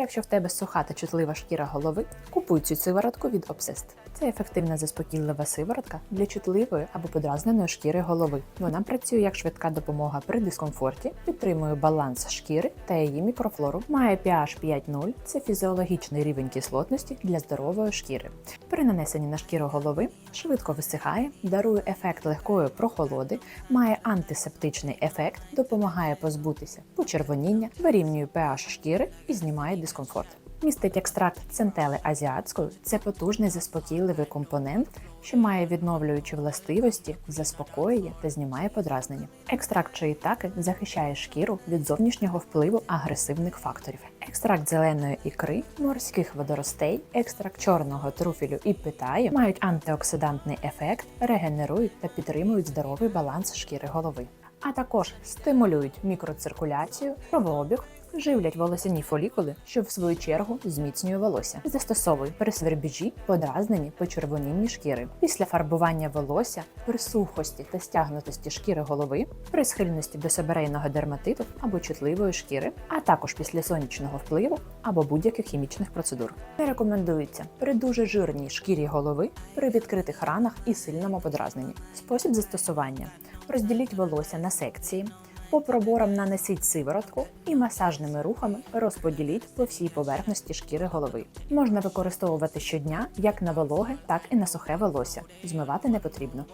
Якщо в тебе суха та чутлива шкіра голови, купуй цю сиворотку від Obsessed. Це ефективна заспокійлива сиворотка для чутливої або подразненої шкіри голови. Вона працює як швидка допомога при дискомфорті, підтримує баланс шкіри та її мікрофлору. Має pH 5.0 – це фізіологічний рівень кислотності для здорової шкіри. При нанесенні на шкіру голови швидко висихає, дарує ефект легкої прохолоди, має антисептичний ефект, допомагає позбутися почервоніння, вирівнює pH шкіри і знімає дискомфорт. Містить екстракт центели азіатської. Це потужний заспокійливий компонент, що має відновлюючі властивості, заспокоює та знімає подразнення. Екстракт чиїтаки захищає шкіру від зовнішнього впливу агресивних факторів. Екстракт зеленої ікри, морських водоростей, екстракт чорного труфелю і питаю мають антиоксидантний ефект, регенерують та підтримують здоровий баланс шкіри голови. А також стимулюють мікроциркуляцію, кровообіг, живлять волосяні фолікули, що в свою чергу зміцнює волосся. Застосовуй при свербіжі, подразненні, почервонінні шкіри. Після фарбування волосся, при сухості та стягнутості шкіри голови, при схильності до себерейного дерматиту або чутливої шкіри, а також після сонячного впливу або будь-яких хімічних процедур. Не рекомендується при дуже жирній шкірі голови, при відкритих ранах і сильному подразненні. Спосіб застосування: розділіть волосся на секції. По проборам нанесіть сиворотку і масажними рухами розподіліть по всій поверхності шкіри голови. Можна використовувати щодня як на вологе, так і на сухе волосся. Змивати не потрібно.